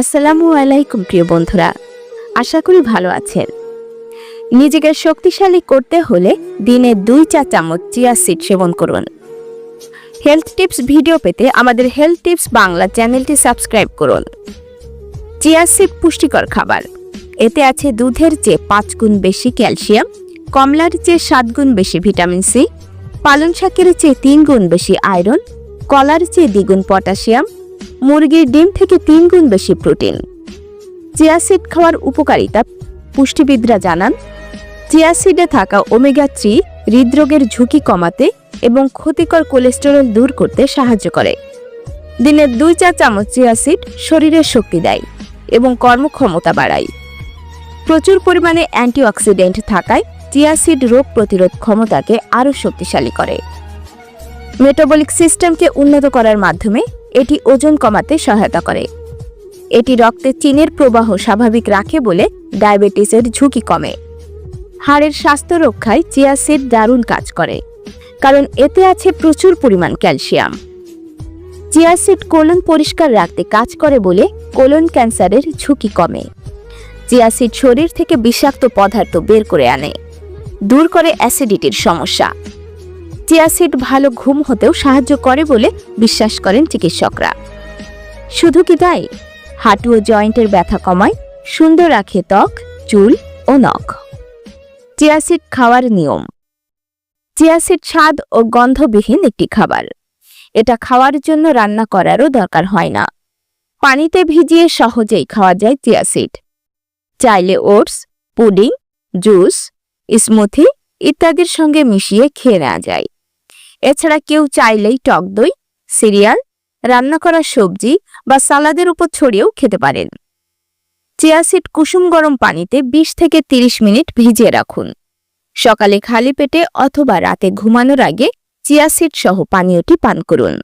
আসসালামু আলাইকুম, প্রিয় বন্ধুরা। আশা করি ভালো আছেন। নিজেকে শক্তিশালী করতে হলে দিনে দুই চা চামচ চিয়া সিড সেবন করুন। হেলথ টিপস ভিডিও পেতে আমাদের হেলথ টিপস বাংলা চ্যানেলটি সাবস্ক্রাইব করুন। চিয়া সিড পুষ্টিকর খাবার। এতে আছে দুধের চেয়ে পাঁচ গুণ বেশি ক্যালসিয়াম, কমলার চেয়ে সাত গুণ বেশি ভিটামিন সি, পালং শাকের চেয়ে তিন গুণ বেশি আয়রন, কলার চেয়ে দ্বিগুণ পটাশিয়াম মুরগির ডিম থেকে তিন গুণ বেশি প্রোটিন। চিয়াসিড খাওয়ার উপকারিতা, পুষ্টিবিদরা জানান চিয়াসিডে থাকা ওমেগা থ্রি হৃদরোগের ঝুঁকি কমাতে এবং ক্ষতিকর কোলেস্টেরল দূর করতে সাহায্য করে। দিনে দুই চা চামচ চিয়া সিড শরীরের শক্তি দেয় এবং কর্মক্ষমতা বাড়ায়। প্রচুর পরিমাণে অ্যান্টিঅক্সিডেন্ট থাকায় চিয়াসিড রোগ প্রতিরোধ ক্ষমতাকে আরও শক্তিশালী করে। মেটাবলিক সিস্টেমকে উন্নত করার মাধ্যমে এটি ওজন কমাতে সহায়তা করে। এটি রক্তে চিনের প্রবাহ স্বাভাবিক রাখে বলে ডায়াবেটিসের ঝুঁকি কমে। হাড়ের স্বাস্থ্য রক্ষায় চিয়া সিড দারুণ কাজ করে, কারণ এতে আছে প্রচুর পরিমাণ ক্যালসিয়াম। চিয়া সিড কোলন পরিষ্কার রাখতে কাজ করে বলে কোলন ক্যান্সারের ঝুঁকি কমে। চিয়া সিড শরীর থেকে বিষাক্ত পদার্থ বের করে আনে, দূর করে অ্যাসিডিটির সমস্যা। চিয়াসিড ভালো ঘুম হতেও সাহায্য করে বলে বিশ্বাস করেন চিকিৎসকরা। শুধু কি তাই? হাঁটু ও জয়েন্টের ব্যথা কমায়, সুন্দর রাখে ত্বক, চুল ও নখ। চিয়াসিড খাওয়ার নিয়ম। চিয়াসিড স্বাদ ও গন্ধবিহীন একটি খাবার। এটা খাওয়ার জন্য রান্না করারও দরকার হয় না। পানিতে ভিজিয়ে সহজেই খাওয়া যায় চিয়াসিড চাইলে ওটস, পুডিং, জুস, স্মুথি ইত্যাদির সঙ্গে মিশিয়ে খেয়ে নেওয়া যায়। এছাড়া কেউ চাইলেই টক দই, সিরিয়াল, রান্না করা সবজি বা সালাদের উপর ছড়িয়েও খেতে পারেন। চিয়া সিড কুসুম গরম পানিতে ২০ থেকে ৩০ মিনিট ভিজিয়ে রাখুন। সকালে খালি পেটে অথবা রাতে ঘুমানোর আগে চিয়াসিড সহ পানীয়টি পান করুন।